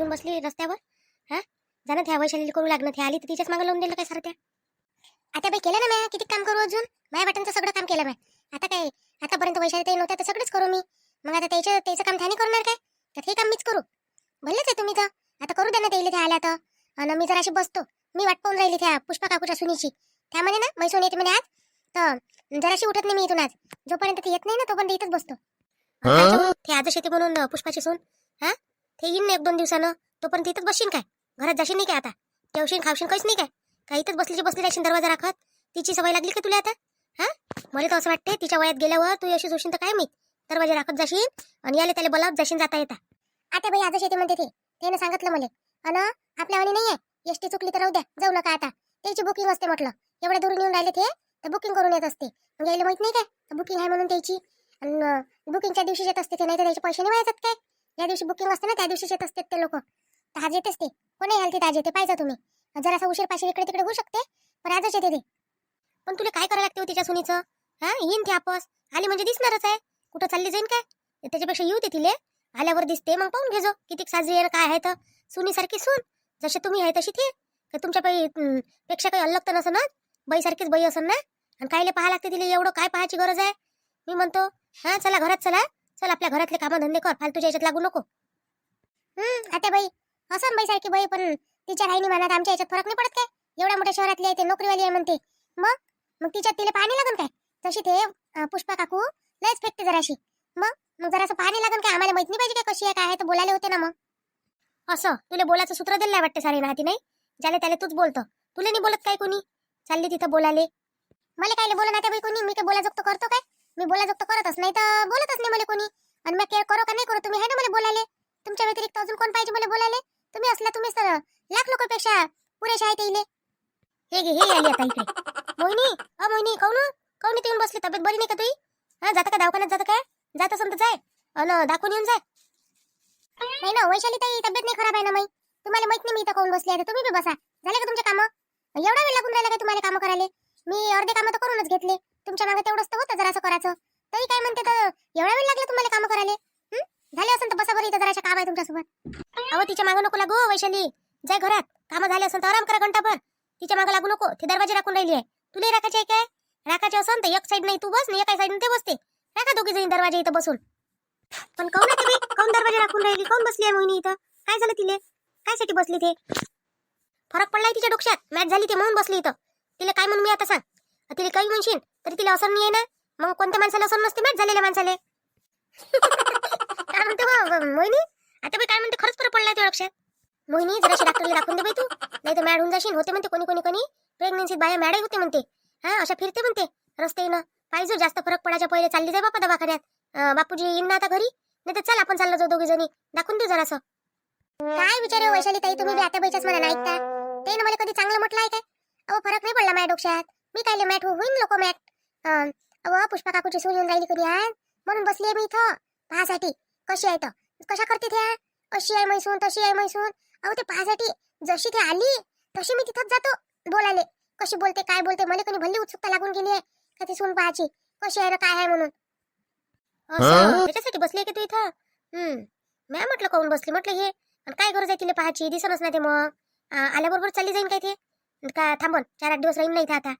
येऊन बसली रस्त्यावर? हा? जाणं त्या वैशालीला करू लागणं. ते आली तर तिच्याच मागं लावून दिलं काय सारं त्या? आता बाई केलं ना मी किती काम करू अजून? माझ्या वाटणचं सगळं काम केलं मी आता काय? आतापर्यंत वैशाली ताई नव्हत्या तर सगळंच करू मी. मग आता त्याचं त्याचं काम त्याने करणार काय? तर हे काम मीच करू. भलेच आहे तुम्ही तर. आता करू द्या ना त्याला त्या आल्या तर. आणि मी जराशी बसतो मी वाट पाहून राहिली त्या पुष्पा काकूच्या सुनीची. त्या म्हणे ना मैसून येते म्हणे आज. तर जराशी उठत नाही मी इथून आज. जोपर्यंत ते येत नाही ना तोपर्यंत इथंच बसतो? ते आजच येते म्हणून पुष्पाची सून. हा? ते येईन ना एक दोन दिवसानं. तोपर्यंत इथंच बसशील काय? घरात जाशील नाही काय आता? जेवशील खावशील काहीच नाही काय? काय इथंच बसलीची बसली राहशील दरवाजा राखत? तिची सवय लागली का तुला आता? हा? मला तर असं वाटते तिच्या वयात गेल्यावर तू अशी जोशील तर काय मी दरवाजा राखत जाशील आणि याले त्याला बोलावत जाशील जाता येता. आता बाई आजच येते म्हणते ते. त्यानं सांगितलं मला. अन आपल्या वाणी आहे एसटी चुकली तर राहू द्या. जाऊ नका आता. त्याची बुकिंग असते म्हटलं. एवढ्या दूरून येऊन राहिले ते तर बुकिंग करून येत असते. मग यायला माहीत नाही काय? बुकिंग आहे म्हणून त्याची. आणि बुकिंगच्या दिवशी येत असते ते नाही तर त्याचे पैसे नाही व्हायच्यात काय? या दिवशी बुकिंग असते ना त्या दिवशी येत असते ते लोक. तर आज येतेच ते. कोणी याल ते आज येते पाहिजे तुम्ही. जरासा उशीर पाशी इकडे तिकडे होऊ शकते पण आजच येते ते. पण तुला काय करावं लागते हो तिच्या सुनीचं? हा येईन ते आपस. आली म्हणजे दिसणारच आहे. कुठं चालली जाईन काय? त्याच्यापेक्षा येऊ दे तिले. आल्यावर दिसते मग पाहून घेजो किती साजरी आहे काय आहे तर. सुनीसारखी सून. जसे तुम्ही आहे तशी ती. का तुमच्या बाई पेक्षा काही अलग तर नसं ना? बाईसारखीच बाई असन ना? आणि कायले पाहा लागते तिला? एवढं काय पाहायची गरज आहे? मी म्हणतो हा चला घरात चला. चल आपल्या घरातले कामधंदे कर फालतूच्या याच्यात लागू नको. हम्म आता बाई असं बाई सारखी बाई पण तिच्या राहिनी मनात आमच्या याच्यात फरक नाही पडत काय? एवढ्या मोठ्या शहरातली आहे ते नोकरीवाली आहे म्हणते. मग? मग तिच्यात तिला पाणी लागन काय? तशी ते पुष्पा काकू लयच फेकते जराशी. मग? मग जरासं पाणी लागन काय? आम्हाला माहीत नाही पाहिजे काय कशी आहे काय आहे? तर बोलायला होते ना मग. असं तुला बोलायचं सूत्र दिलं नाही वाटते सारी नाती नाही? ज्याला त्याला तूच बोलतो. तुला नाही बोलत काय कोणी? चालली तिथं बोलाले मला काय बोला ना बाई कोणी? मी काय बोला जोगतो करतो काय? मी बोलायचं तर करतच नाही तर बोलतच नाही मला कोणी. आणि मी केअर करो का नाही करू तुम्ही आहे ना मला बोलाले तुमच्या व्यतिरिक्त अजून कोण पाहिजे मला बोलायले? तुम्ही असला तुम्ही सर लाख लोकांपेक्षा पुरेशा आहे ते हे घे हे आली आता इकडे. मोहिनी अ मोहिनी काऊन काऊन इथे येऊन बसली? तब्येत बरी नाही का तुई? हा जाता का दवाखान्यात जाता काय? जात असेल तर जाय. अन दाखवून येऊन जाय. नाही ना वैशाली ताई तब्येत नाही खराब आहे ना माई? तुम्हाला माहीत नाही मी इथं काऊन बसली आहे. तुम्ही बी बसा. झाले का तुमचे कामं? एवढा वेळ लागून राहिला का तुम्हाला कामं करायला? मी अर्धे कामं तर करूनच घेतले. तुमच्या मागे तेवढंच तर होतं जरासं करायचं. तरी काय म्हणते तर एवढा वेळ लागला तुम्हाला कामं करायला? झाले असेल तर बसा बरं इथं जराशा काम आहे तुमच्यासोबत. अहो तिच्या मागं नको लागू हो, वैशाली. जाय घरात. कामं झाले असेल तर आराम करा घंटाभर तिच्या मागं लागू नको. ती दरवाजे राखून राहिली आहे. तुला राखायचे आहे काय? राखायचे असेल तर एक साईड नाही तू बस नाही एका साईड ते बसते. राखा दोघी जाईन दरवाजे इथं बसून. पण काऊन आहे तुम्ही काऊन दरवाजे राखून राहिली? काऊन बसली आहे मोहिनी इथं? काय झालं तिले? काय साठी बसली ते? फरक पडलाय तिच्या डोक्यात. मॅच झाली ते म्हणून बसली इथं. तिला काय म्हणून मी आता सांग? तिला काही म्हणशील? तरी तिला असर नाही आहे ना मग कोणत्या माणसाला असर नसते मॅच झालेल्या माणसाले? काय म्हणते बा, मोहिनी? आता बाई काय म्हणते खरंच फरक पडला तुझ्या लक्षात मोहिनी जराशी डॉक्टरला दाखवून दे बाई तू. नाही तर मॅड होऊन जाशील होते म्हणते कोणी कोणी कोणी. प्रेग्नेन्सीत बाया मॅडही होते म्हणते. हा अशा फिरते म्हणते रस्त्यानं. पाहिजे जास्त फरक पडायच्या पहिले चालली जाय बापा दवाखान्यात. बापूजी येईन ना आता घरी. नाही तर चल आपण चाललो जाऊ दोघी जणी. दाखवून देऊ जरासं. काय विचार हो वैशाली ताई तुम्ही बी आता बाईच्याच मला ऐकता. ते ना मला कधी चांगलं म्हटलं आहे काय? अहो फरक नाही पडला माझ्या डोक्यात. मी काय मॅट होईन लोक मॅट अं, अहो पुष्पा काकूची सून येऊन राहिली कधी आज म्हणून बसली आहे मी इथं. पाहासाठी. कशी आहे तर कशा करते त्या अशी आहे मैसून तशी आहे मैसून अहो ते पाहासाठी. जशी ती आली तशी मी तिथंच जातो बोलाले कशी बोलते काय बोलते मला कोणी भल्ली उत्सुकता लागून गेली आहे का ती सून पाहायची? कशी आहे काय आहे म्हणून? त्याच्यासाठी बसली आहे की तू इथं? हम्म. मी म्हटलं काऊन बसली? म्हटलं हे. आणि काय गरज आहे तिला पाहायची? दिसणच नाही ते मग. आल्याबरोबर चालली जाईन काय ते? का थांबन. चार आठ दिवस राहीन नाही आता.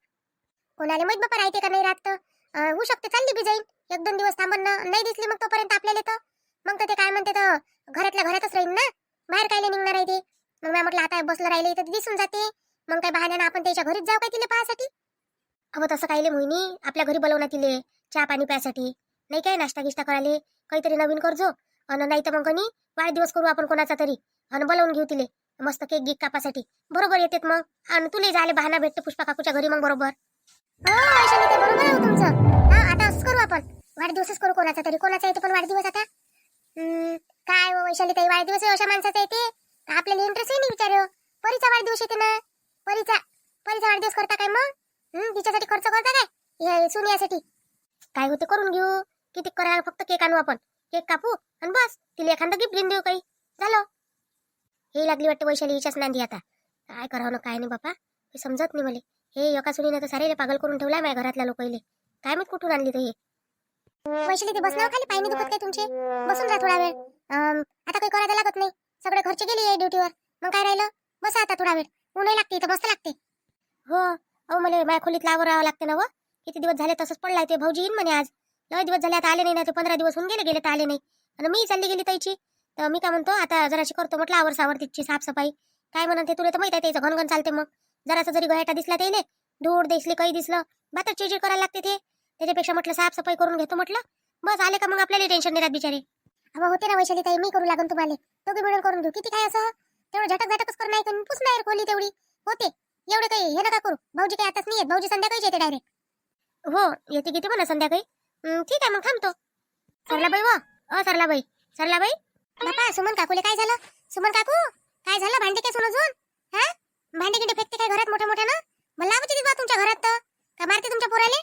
कोणाला माहीत बापा राहते का नाही राहत तर? होऊ शकते चालली बी जाईन. एक दोन दिवस थांबन नाही दिसली मग तोपर्यंत आपल्याला तर. मग तर ते काय म्हणते तर घरातल्या घरातच राहीन ना. बाहेर काय निघणार आहे ते? मग मी म्हटलं आता बसलं राहिले तर दिसून जाते. मग काय बहाण्यानं आपण त्याच्या घरीच जाऊ काय तिला पाहासाठी? अहो तसं काहीले मोहिनी आपल्या घरी बोलवणार तिले चहा पाणी प्यासाठी. नाही काय नाश्ता गिश्ता करायले? काहीतरी नवीन करजो? अन नाही तर मग कोणी वाढदिवस करू आपण कोणाचा तरी. अन बोलावून घेऊ तिले. मस्त केक गिक कापासाठी. बरोबर येतेत मग. आणि तुले झाले बहाना भेटते पुष्पा काकूच्या घरी मग बरोबर. हो वैशाली ते बरोबर आहे हो तुमचं. हा आता असंच करू आपण. वाढदिवसच करू कोणाचा तरी. कोणाचा येते पण वाढदिवस आता? हम्म, काय हो वैशाली ताई? वाढदिवस आहे अशा माणसाचा येते आपल्याला इंटरेस्ट नाही विचार परीचा वाढदिवस येते ना परीचा. परीचा वाढदिवस करता काय मग? हम्म, तिच्यासाठी खर्च करता काय? हे यासाठी काय होते करून घेऊ. किती करायला फक्त केक आणू आपण. केक कापू आणि बस. तिला एखादं गिफ्ट घेऊन देऊ काही. झालं. हे लागली वाटतं वैशाली हिच्याच नांदी आता. काय करावं ना काय नाही बापा. हे समजत नाही मला. हे एका सुनीनं तर सारे पागल करून ठेवलाय माझ्या घरातल्या लोकांले काय माहीत कुठून आणली तर हे? वैशाली ते बसणार खाली पाय नाही दुखत काय तुमचे? बसून जा थोडा वेळ. आता काही करायला लागत नाही. सगळे घरचे गेली आहे ड्युटीवर मग काय राहिलं? बस आता थोडा वेळ. ऊनही लागते इथं मस्त लागते. हो अहो मला माझ्या खोलीत लावर राहावं लागते ना व. किती दिवस झाले तसंच पडलाय ते भाऊजी येईन म्हणे आज. लय दिवस झाले आता आले नाही ना ते पंधरा दिवस होऊन गेले गेले तर आले नाही. आणि मी चालली गेली ताईची. तर मी काय म्हणतो आता जराशी करतो म्हटलं आवर सावर तिची साफसफाई. काय म्हणते तुला तर माहीत आहे त्याचं घनघन चालते मग. जरासं जरी गह्याटा दिसला त्याने धूळ दिसली काही दिसलं बातर चिडचिड करायला लागते ते. त्याच्यापेक्षा म्हटलं साफसफाई करून घेतो म्हटलं. बस आले का मग आपल्याला टेन्शन नाही राहत बिचारे. अहो होते ना वैशाली ताई मी करू लागून तुम्हाला. दोघी मिळून करून घेऊ. किती काय असं? तेवढं झटक झटकच करून नाही पुस नाही खोली तेवढी. होते. एवढे काही हे नका करू. भाऊजी काही आताच नाही येत भाऊजी संध्याकाळीच येते डायरेक्ट हो येते किती म्हणा संध्याकाळी. हं, ठीक आहे मग थांबतो. सरलाबाई वा अ सरलाबाई. सरलाबाई? बापा सुमन काकूले काय झालं? सुमन काकू? काय झालं? भांडे काय अजून? हा गिंडे फेकते काय घरात मोठ्या मोठ्या ना? मला लावायची ती बा तुमच्या घरात तर. का मारते तुमच्या पोराले?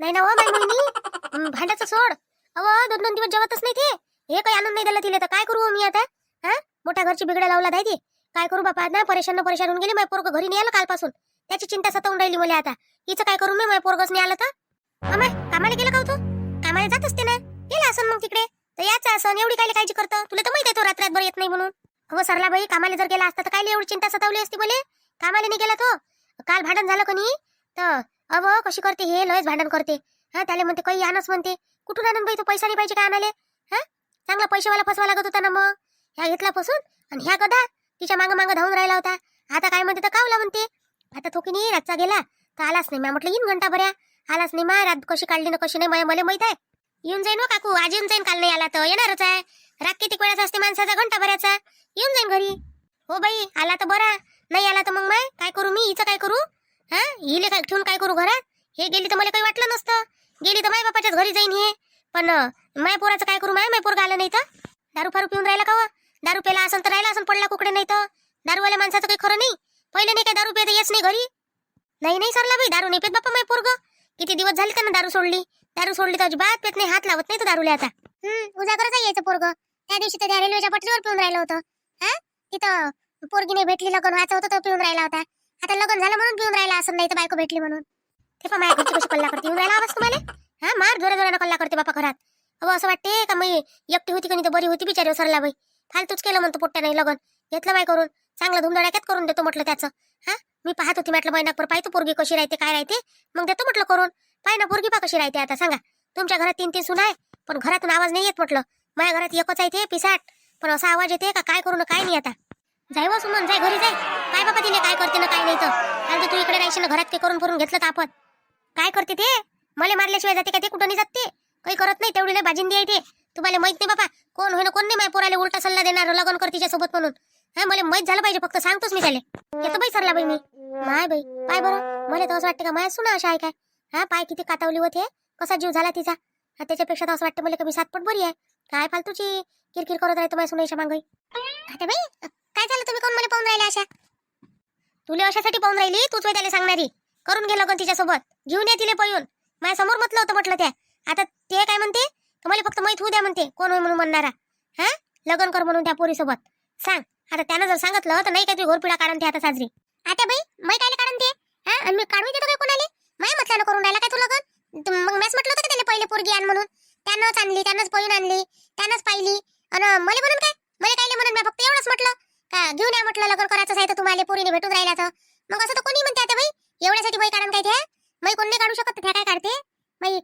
नाही ना ओ माय मुलगी भांड्याचं सोड. अहो दोन दोन दिवस जेवतच नाही ते. हे काही आणून नाही दिलं तिला तर काय करू हो मी आता? हा? मोठ्या घरची बिगड्या लावला दाय ती. काय करू बापा? ना परेशान परेशान होऊन गेली. माझ्या पोरग घरी नाही आलं कालपासून. त्याची चिंता सतावून राहिली मला आता. हिचं काय करू मी? माझ्या पोरगच नाही आलं तर? अमाय कामाला गेलं का हो तू? कामाला जात असते ना? गेला असं मग तिकडे. तर याच असं एवढी काय काळजी करतं? तुला तर माहिती आहे तो रात्रात बरं येत नाही म्हणून. हो सरला बाई कामाला जर गेला असता तर काय एवढी चिंता सतावली असती बोले? कामाला नाही गेला तो. काल भांडण झालं कोणी तर अव कशी करते हे? लयच भांडण करते. हा त्याला म्हणते काही आणच म्हणते. कुठून आणून बाई तो? पैसा नाही पाहिजे काय आणाले? हा? चांगला पैसेवाला फसवा लागत होता ना मग? ह्या घेतला फसून आणि ह्या गदा तिच्या मागं मागं धावून राहिला होता. आता काय म्हणते तर कावला म्हणते. आता तो की नाही रातचा गेला. तर आलाच नाही. म्या म्हटलं येईन घंटा बऱ्या आलाच नाही. मा रात कशी काढली ना कशी नाही मला माहीत आहे. येऊन जाईन हो काकू. आज येऊन जाईन काल नाही आला तर. येणारच आहे. रात किती वेळाचा असते माणसाचा? घंटा भरायचा येऊन जाईन घरी. हो बाई आला तर बरा. नाही आला तर मग माय काय करू मी? हिचं काय करू? हा? हिले काय ठेवून काय करू घरात? हे गेली तर मला काही वाटलं नसतं. गेली तर माय बापाच्याच घरी जाईन हे. पण माय पोराचं काय करू? माय माय पोरगा आलं नाही तर? दारू फारू पिऊन राहिला का दारू प्याला असं तर राहिला असं पडला कुकडे नाही तर? दारूवाल्या माणसाचं काही खरं नाही? पहिले नाही काय दारू पेत येच नाही घरी? नाही नाही सरला बाई दारू नाही पेत बापा माय पोरग. किती दिवस झाले त्यांना दारू सोडली? दारू सोडली तर अजिबात पेत नाही हात लावत नाही तो दारूले आता. हम्म उजागरच यायचं पोरग. त्या दिवशी तर त्या रेल्वेच्या पटरीवर पिऊन राहिलं होतं. हा? तिथं पोरगी नाही भेटली लग्न व्हायचं होतं तो पिऊन राहिला होता. आता लग्न झालं म्हणून पिऊन राहिला असं नाही तर बायको भेटली म्हणून. ते पण माझ्या घरची कशी कल्ला करते येऊन राहिला आवाज तुम्हाला? हा मार जोरा जोरानं कल्ला करते बापा घरात. अहो असं वाटते का मी एकटी होती का तर बरी होती बिचारी हो, सरला बाई. फालतूच केलं म्हणतो पोट्ट्या नाही लग्न. घेतलं बाय करून. चांगलं धुमधडाक्यात करून देतो म्हटलं त्याचं. हा मी पाहत होती म्हटलं महिनाभर पाहतो पोरगी कशी राहते काय राहते. मग देतो म्हटलं करून. पाय ना पोरगी पा कशी राहते आता सांगा. तुमच्या घरात तीन तीन सुना आहे पण घरातून आवाज नाही येत म्हटलं. माझ्या घरात एकच आहे ते पिसाट. पण असा आवाज येते का काय करू ना काय नाही आता. जाय व सुमन जाय घरी जाय. काय बाबा तिने काय करते ना काय नाही तर? आणि तू इकडे राहायची ना घरात ते करून करून घेतलं तर आपण. काय करते ते? मला मारल्याशिवाय जाते का ते? कुठं नाही जात ते? काही करत नाही तेवढी नाही बाजिंदी आहे ते. तुम्हाला माहीत नाही बाबा कोण होईना कोण नाही माझ्या पोराला उलटा सल्ला देणार लग्न कर तिच्या सोबत म्हणून. हा मला माहीत झालं पाहिजे फक्त सांगतोच मी त्याला. येतो बाई सरला बाई मी. माय बाई पाय बरं. मला तर असं वाटतं का माया सुना अशा आहे काय? हा पाय किती कातावली होते कसा जीव झाला तिचा? हा, त्याच्यापेक्षा तर असं वाटतं मला कमी सातपट बरी आहे? काय फालतूची किरकिर करत राहतो माझ्या सुनेशा मांगई आता बाई काय झालं? तुम्ही कोण मला पाहून राहिले अशा? तुला अशासाठी पाहून राहिली? तूच त्याला सांगणारी. करून घे गण तिच्यासोबत. घेऊन ये तिला पळून. माझ्यासमोर म्हटलं होतं म्हटलं त्या. आता ते काय म्हणते? मला फक्त माहीत होऊ द्या म्हणते. कोण होय म्हणून म्हणणारा? हा? लग्न कर म्हणून त्या पोरीसोबत. सांग. आता त्यानं जर सांगितलं तर नाही काय तुझी घोरपिडा काढून ते आता साजरी. आता बाई मै काय काढून ते हा? मी काढून देतो काय कोणाले? माय म्हटलं करून राहिला काय तू लग्न? मग मॅच म्हटलं होतं का त्याला पहिले पोरगी आण म्हणून? त्यानंच आणली त्यानंच पळून आणली त्यानंच पाहिली. आणि मला म्हणून काय? मला काय म्हणून मी फक्त एवढंच म्हटलं. का घेऊन या म्हटलं लग्न करायचं आहे तर तुम्हाला पोरीने भेटून राहिला तर मग असं तर कोणी म्हणते आता बाई? एवढ्यासाठी बाई काढून काय ते बाई कोण नाही काढू शकत त्या काय काढते? बाई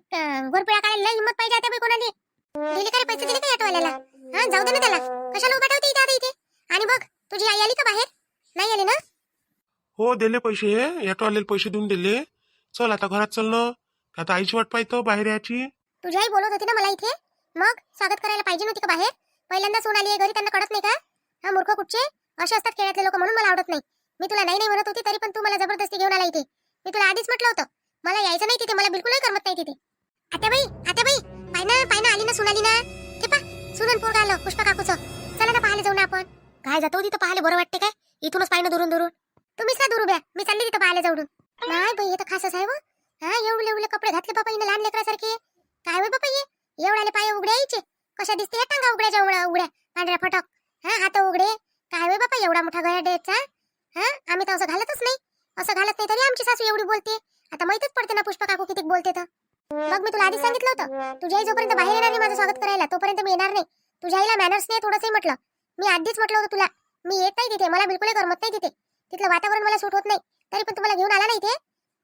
घोरपिळा काढायला लई हिंमत पाहिजे आता बाई कोणाला. दिले काय पैसे दिले का ऑटोवाल्याला हा जाऊ दे ना त्याला. कशाला उभा ठेवते इथे आता इथे? आणि बघ तुझी आई आली का बाहेर? नाही आली ना? हो दिले पैसे ऑटोवाल्याला पैसे देऊन दिले. चल आता घरात चल ना. आता आईची वाट पाहिजे बाहेर याची तुझी आई बोलत होती ना मला इथे? मग स्वागत करायला पाहिजे नव्हती का बाहेर? पहिल्यांदा सोन आली आहे घरी त्यांना कळत नाही का? हा मूर्ख कुठचे? असे असतात खेळातले लोक म्हणून मला आवडत नाही. मी तुला नाही नाही म्हणत होती तरी पण तू मला जबरदस्ती घेऊन आला इथे. मी तुला आधीच म्हटलं होतं. मला यायचं नाही तिथे मला बिलकुलही करमत नाही तिथे. आता बाई आता बाई आली ना सुनाली ना? ते पा सुनन पोरगा आलं पुष्पा काकूचं. चला ना पाहायला जाऊ ना आपण. काय जातो तिथं पाहायला बरं वाटते काय? इथूनच पाहिजे दुरून दुरून. तुम्हीच ना दुरू ब्या मी चालली तिथं पाहायला जाऊन. नाही बाई हे तर खासच आहे हो. हा. एवढे एवढे कपडे घातले बाबा हिने लहान लेकरासारखे. काय होय बापा ये एवढ्याले पाय उघडे यायचे. कशा दिसते या टांगा उघड्याच्या उघड्या उघड्या. पांढऱ्या फटक. हा हात उघडे. काय होय बापा एवढा मोठा गळ्या डेचा हा आम्ही तर असं घालतच नाही. असं घालत नाही तरी आमची सासू एवढी बोलते. आता माहितच पडते ना पुष्पा काकू किती बोलते तर. मग मी तुला आधीच सांगितलं होतं. तुझ्या आई जोपर्यंत बाहेर येणार नाही माझं स्वागत करायला तोपर्यंत मी येणार नाही. तुझ्या आईला मॅनर्स नाही थोडंसं म्हटलं. मी आधीच म्हटलं होतं तुला. मी येत नाही तिथे. मला बिलकुल करमत नाही तिथे. तिथलं वातावरण मला सूट होत नाही. तरी पण तुम्हाला घेऊन आला नाही ते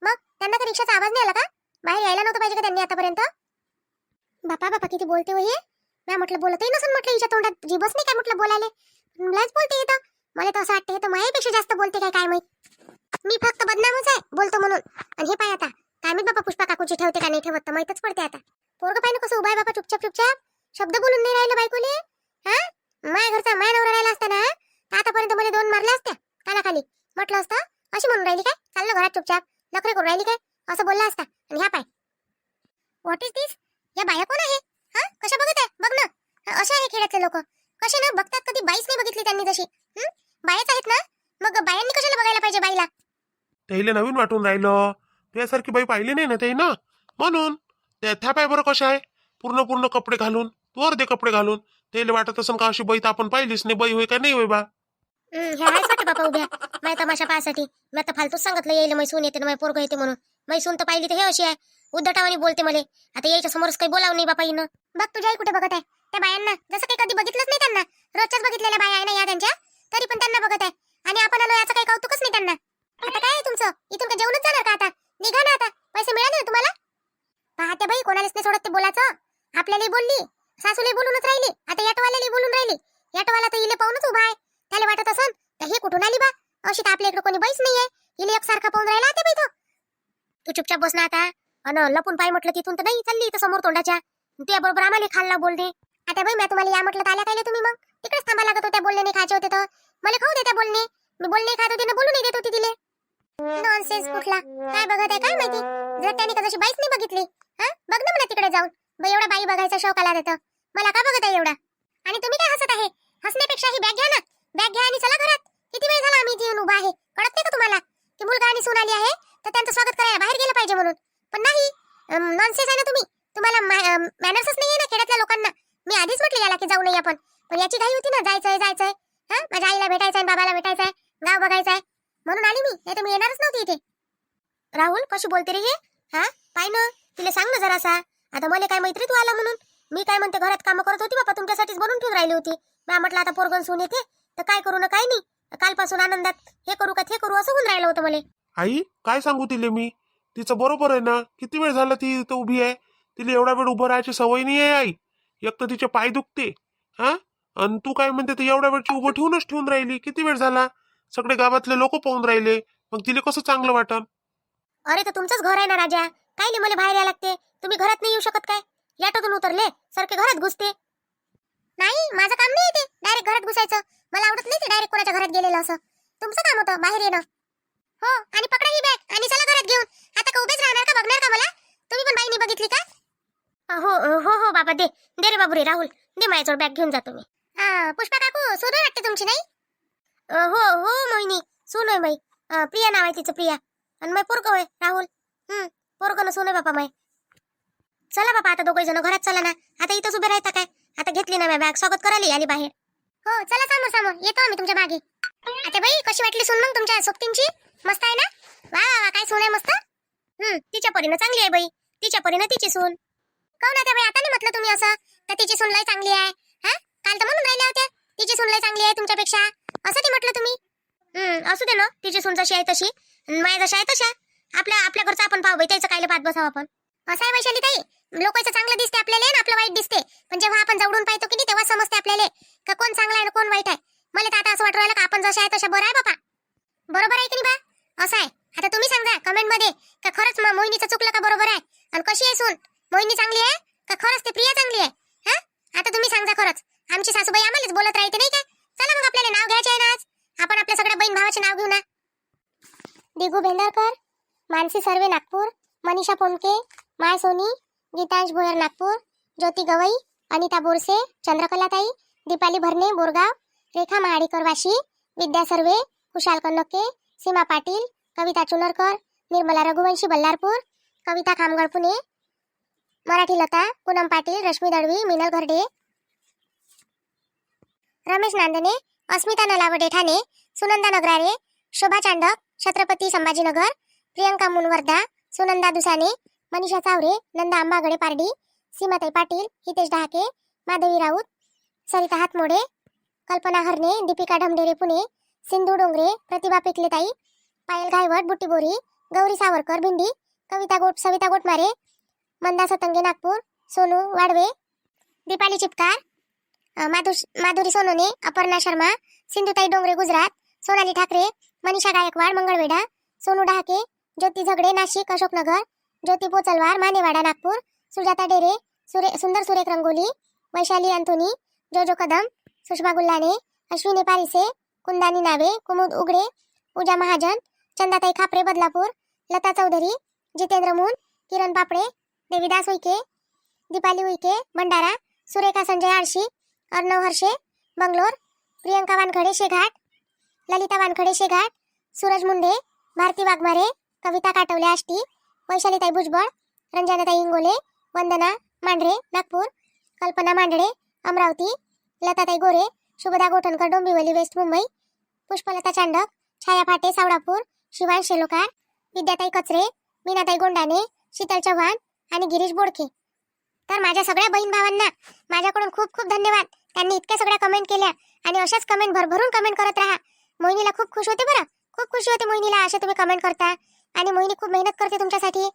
मग त्यांना तर रिक्षाचा आवाज नाही आला का? बाहेर यायला नव्हतं पाहिजे का त्यांनी आतापर्यंत? बापा बापा किती बोलते हो हे? मी म्हटलं बोलतही नसून म्हटलं हिच्या तोंडात. जीबस नाही काय म्हटलं बोलायले? मलाच बोलते येतं मला तर असं वाटतं हे तर माझ्यापेक्षा जास्त बोलते काय काय माहीत? मी फक्त बदनामच आहे बोलतो म्हणून. आणि हे पाय आता. काय माहीत बापा पुष्पा काकूची ठेवते का नाही ठेवत तर माहितच पडते आता. पोरग पाहिजे कसं उभा आहे बापा चुपचाप चुपचाप. शब्द बोलून नाही राहिलं बायकोले. हा? माय घरचा माय नवरा राहिला असता ना? आतापर्यंत मला दोन मारल्या असत्या कानाखाली. म्हटलं असतं अशी म्हणून राहिली काय? चाललं घरात चुपचाप. नखरे करून राहिली काय? असं बोलला असता. आणि ह्या पाय. व्हॉट इज दिस या बाया कोण आहे? हा? कशा बघत आहे? बघ ना. असे आहे खेड्यातले लोक. कसे ना बघतात कधी बाईच नाही बघितली त्यांनी तशी हं? बायाच आहेत ना? मग बायांनी कशाला बघायला पाहिजे बाईला? त्याला नवीन वाटून राहिलं. त्यासारखी बाई पाहिली नाही ना ते ना? म्हणून. त्या पाय बरं कशा आहे? पूर्ण पूर्ण कपडे घालून तू अर्धे कपडे घालून. त्याला वाटत असेल का अशी बाई तर आपण पाहिलीच नाही. बाई होय का नाही होय बा? बापा उभ्या. माझ्या तमाशा पाहासाठी मी आता फालतूच सांगितलं येईल मै सून येते ना पोरग येते म्हणून. मै सून तर पाहिली तर हे अशी आहे. उद्धटावानी बोलते मला. आता यायच्या समोरच काही बोलावं नाही बापा हिनं बघ तुझ्या कुठे बघत आहे. त्या बायांना जसं काही कधी बघितलंच नाही त्यांना. रोजच्याच बघितलेल्या बाया आहे ना या त्यांच्या. तरी पण त्यांना बघत आहे. आणि आपण आलो याचं काही कौतुकच नाही त्यांना. आता काय आहे तुमचं? इथून का जेवणच जाणार का आता? निघा ना आता. पैसे मिळाले ना तुम्हाला? पाहते बाई कोणालाच नाही सोडत ते बोलायचं. आपल्याला बोलली. सासूला बोलूनच राहिली. आता याटोवाल्याला बोलून राहिली. याटोवाला तर इले पाहूनच उभा आहे. त्याला वाटत असन तर हे कुठून आली बा? अशी तर आपल्या इकडे कोणी बाईच नाहीये. इले एकसारखा पाहून राहिला बाई तो. तू चुपचाप बस ना आता. अन लपून पाय म्हटलं तिथून तर नाही चालली इथं समोर तोंडाच्या. ते बरोबर आम्हाला खाल्ला बोलते आता बाई मी तुम्हाला या म्हटलं तर आल्या काय तुम्ही मग? तिकडेच थांबा लागत होत्या बोलणे नाही खायचे होते तर. मला खाऊ देत्या बोलणे. मी बोलणे खात होते ना बोलू नाही देत होती तिले. नॉनसेन्स कुठला? काय बघत आहे काय माहिती? जर त्याने कशी बाईच नाही बघितली हा? बघ ना मला तिकडे जाऊन. बाई एवढा बाई बघायचा शौक आला देतं मला का बघत आहे एवढा? आणि तुम्ही काय हसत आहे? हसण्यापेक्षा ही बॅग घ्या ना. बॅग घ्या आणि चला घरात. किती वेळ झाला आम्ही इथे येऊन उभा आहे? कळत नाही का तुम्हाला? की मुलगा आणि सून आली आहे तर त्यांचं स्वागत करायला बाहेर गेलं पाहिजे म्हणून पण नाही नॉनसेन्स आहे ना तुम्ही? तुम्हाला मॅनर्सच नाही आहे ना खेड्यातल्या लोकांना? मी आधीच म्हटलं याला की जाऊ नये आपण. पण याची घाई होती ना जायचंय जायचंय. हा? माझ्या आईला भेटायचंय बाबाला भेटायचंय गाव बघायचंय. म्हणून आली मी नाही तर मी येणारच नव्हती इथे. राहुल कशी बोलते रे हे? हा? पाय ना तिला सांग ना जरासा. आता मला काय मैत्री तू आला म्हणून? मी काय म्हणते घरात कामं करत होती बापा तुमच्यासाठीच बनून ठेवून राहिली होती. मी म्हटलं आता पोरगण सून येते. तर काय करू ना काय नाही. कालपासून आनंदात हे करू का हे करू असं होऊन राहिलं होतं मला. आई काय सांगू तिले मी? तिचं बरोबर आहे ना? किती वेळ झाला ती इथं उभी आहे? तिला एवढा वेळ उभं राहायची सवय नाही आहे आई. एक तर तिचे पाय दुखते हा? आणि तू काय म्हणते ते एवढ्या वेळची उभं ठेवूनच ठेवून राहिली. किती वेळ झाला? सगळे गावातले लोक पाहून राहिले. मग तिला कसं चांगलं वाटन? अरे तर तुमचंच घर आहे ना राजा. काय नाही मला बाहेर यायला लागते. तुम्ही घरात नाही येऊ शकत काय? याटोतून उतरले सारखे घरात घुसते. नाही माझं काम नाही ते. डायरेक्ट घरात घुसायचं. मला आवडत नाही ते डायरेक्ट कोणाच्या घरात गेलेलं असं. तुमचं काम होतं बाहेर येणं. हो आणि पकडा ही बॅग आणि चला घरात घेऊन आता का उभेच राहणार का बघणार का मला तुम्ही पण बाईनी बघितली का अ, हो अ, हो हो बाबा दे. दे रे बाबू रे राहुल. दे माझ्याजवळ बॅग घेऊन जातो मी. हा, पुष्पा काकू सोडून वाटते तुमची नाही? अ, हो हो मोहिनी. सोन आहे बाई. अ, प्रिया नाव आहे तिचं प्रिया. आणि मै पोरग होय राहुल. हम्म पोरग न सोन बापा मै चला बापा आता दोघे जण घरात चला ना. आता इथंच उभे राहता काय? आता घेतली ना बॅग स्वागत करायला आली बाहेर. हो चला समोर समोर येतो आम्ही तुमच्या मागे. आता बाई कशी वाटली सून मग तुमच्या सोबतींची? मस्त आहे ना? वा वा वा, काय सून आहे मस्त. हम्म तिच्या परीनं चांगली आहे बाई. तिच्या परीनं तिची सून. काऊन आता बाई? आता नाही म्हटलं तुम्ही असं? का तिची सुनलाई चांगली आहे. हा? काल तर म्हणून राहिल्या होत्या. तिची सुनलाई चांगली आहे तुमच्यापेक्षा. असं नाही म्हटलं तुम्ही? हम्म असू दे ना. तिची सून जशी आहे तशी. आणि जशा आहे तशा. आपल्या आपल्या घरचं आपण पाहू बाई. त्याचं कायले पाहत बसावं आपण. असं आहे वैशाली ताई. लोकांचं चांगलं दिसते आपल्याला आणि आपलं वाईट दिसते पण जेव्हा आपण जवळून पाहतो की नाही तेव्हा समजते आपल्याला का कोण चांगला आहे आणि कोण वाईट आहे? मला तर आता असं वाटू राहिलं का आपण जशा आहे तशा बरं आहे बापा. बरोबर आहे की नाही बा? असं आहे. आता तुम्ही सांगा कमेंटमध्ये का खरंच मोहिनीचं चुकलं का बरोबर आहे? आणि कशी आहे सून? मोहिनी चांगली आहे? का खरंच ते प्रिया चांगली आहे? हा? आता तुम्ही सांगा खरंच. आमची सासूबाई आम्हालाच बोलत राहते नाही का? चला मग आपल्याला नाव घ्यायचे आहे ना आज. आपण आपल्या सगळ्या बहीण भावाचे नाव घेऊ ना. दिगू भेंदरकर मानसी सर्वे नागपूर मनीषा पोनके माय सोनी गीतांश भोयर नागपूर ज्योती गवई अनिता बोरसे चंद्रकलाताई दीपाली भरणे बोरगाव रेखा महाडिकर वाशी विद्या सर्वे कुशाल कन्नके सीमा पाटील कविता चुनरकर निर्मला रघुवंशी बल्लारपूर कविता खामगड पुणे मराठी लता पूनम पाटील रश्मी दळवी मिनल घरडे. रमेश नांदणे अस्मिता नलावडे ठाणे सुनंदा नगरारे शोभा चांडक छत्रपती संभाजीनगर प्रियंका मुनवर्धा सुनंदा दुसाने मनीषा चावरे नंदा आंबागडे पारडी सीमाताई पाटील हितेश डहाके माधवी राऊत सरिता हातमोडे कल्पना हरणे दीपिका ढमढेरे पुणे सिंधू डोंगरे प्रतिभा पिकलेताई पायल घायवट बुट्टी बोरी गौरी सावरकर भिंडी कविता गोट सविता गोटमारे मंदा सतंगे नागपूर सोनू वाडवे दीपाली चिपकार माधुश माधुरी सोनोने अपर्णा शर्मा सिंधुताई डोंगरे गुजरात सोनाली ठाकरे मनीषा गायकवाड मंगळवेढा सोनू डहाके ज्योती झगडे नाशिक अशोकनगर ज्योती पोचलवार मानेवाडा नागपूर सुजाता डेरे सुरे सुंदर सुरेख रंगोली वैशाली अंथोनी जोजो कदम सुषमा गुल्लाने अश्विनी पारिसे कुंदानी नावे कुमुद उगडे पूजा महाजन चंदाताई खापरे बदलापूर लता चौधरी जितेंद्र मून किरण पापडे देवीदास उईके दीपाली उईके भंडारा सुरेखा संजय आळशी अर्णव हर्षे बंगलोर प्रियंका वानखडे शेघाट ललिता वानखडे शेघाट सूरज मुंडे भारती वाघमारे कविता काटवले आष्टी वैशालीताई भुजबळ रंजनाताई इंगोले वंदना मांढरे नागपूर कल्पना मांडळे अमरावती लताताई गोरे शुभदा गोठणकर डोंबिवली वेस्ट मुंबई पुष्पलता चांडक छाया फाटे सावडापूर शिवान शेलोकार विद्याताई कचरे मीनाताई गोंडाने शीतल चव्हाण आणि गिरीश बोडके. तर माझ्या सगळ्या बहीण भावांना माझ्याकडून खूप खूप धन्यवाद. त्यांनी इतक्या सगळ्या कमेंट केल्या आणि अशाच कमेंट भरभरून कमेंट करत राहा. मोहिनीला खूप खुश होते बरं. खूप खुशी होते मोहिनीला अशा तुम्ही कमेंट करता. आणि मोहिनी खूप मेहनत करते तुमच्यासाठी.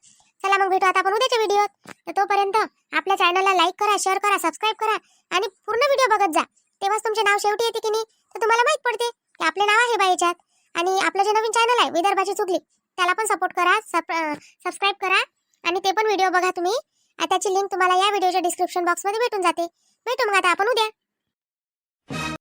चला मग भेटू आता आपण उद्याच्या व्हिडिओत तर तोपर्यंत आपल्या चॅनलला लाईक करा शेअर करा सबस्क्राईब करा आणि पूर्ण व्हिडिओ बघत जा. तेव्हाच तुमचे नाव शेवटी येते की नाही तर तुम्हाला माहीत पडते. की आपले नाव आहे बाईच्यात. आणि आपलं जे नवीन चॅनल आहे विदर्भाची चुकली त्याला पण सपोर्ट करा सबस्क्राईब करा. आणि ते पण व्हिडिओ बघा तुम्ही. आताची लिंक तुम्हाला या व्हिडिओच्या डिस्क्रिप्शन बॉक्समध्ये भेटून जाते. भेटू मग आता आपण उद्या.